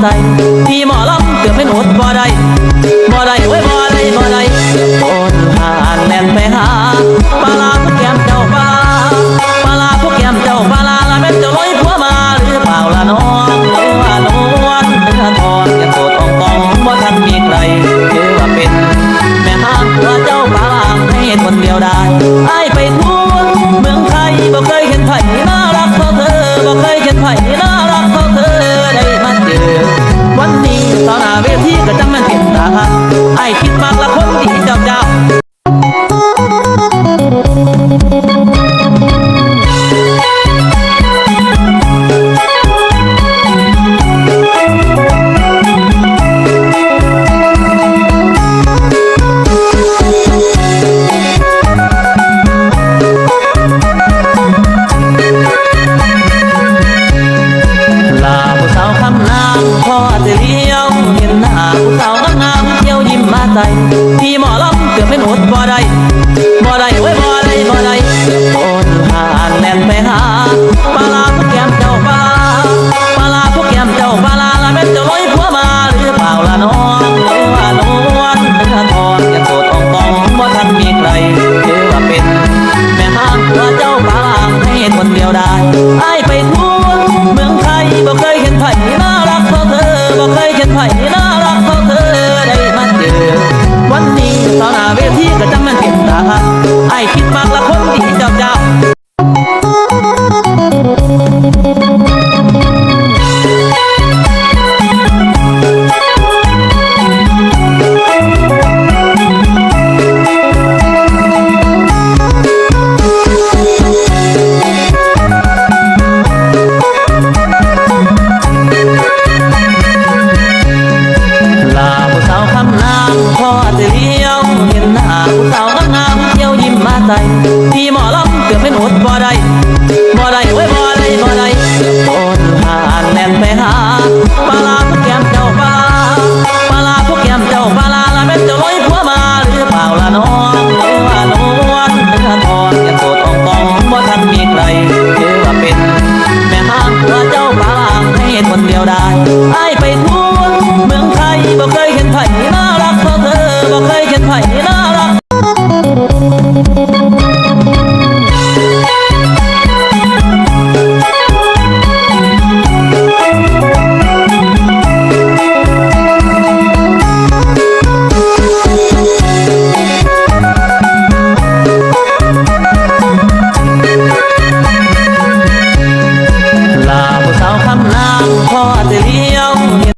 ใจ พี่หมอลำเกือบเป็นอดบ่ได้บ่ได้เว้ยบ่ได้บ่ได้เกือบโอนหานแล่นไปหาปลาลาพวกแกมเจ้าปลาปลาลาพวกแกมเจ้าปลาลาละแม่นจะลอยผัวมาหรือเปล่าล่ะน้องหรือว่าน้วลเนื้อทอนยังโสดองกองว่าทานมีใครหรือว่าเป็น แม่ห้างผัเจ้าปลาให้คนเดียวได้ ใจ พี่หมอลำเกือบเป็นอดบ่ได้บ่ได้เว้ยบ่ได้บ่ได้โอนห่างแล่นไปหาปลาพวกแกมเจ้าปลาปลาพวกแกมเจ้าปลาละแม่จ้าลอยผัวมาหรือเปล่าละน้องหรือว่านวลเนื้อทอนยังโสดออกตองบ่ท่านมีใครหรือว่าเป็น แม่ห้างผัวเจ้าปลาให้คนเดียวได้ไอ้ไปทั่วเมืองไทยบ่เคยเห็นไผ่น่ารักเท่าเธอบ่เคยเห็นไผ่น่า เป็นอดบ่ได้บ่ได้เว้ยบ่ได้บ่ได้อดหาแหลนไปหาปลาลาพวกแก้มเจ้าปลาปลาลาพวกแก้มเจ้าปลาลาละแม่นจะลอยผัวมาหรือเปล่าละน้องหรือว่านวลเรือว่ทอนกันโตตองตองบ่ทันมีใครหรือว่าเป็น แม่ห้างผัวเจ้าปลาให้คนเดียวได้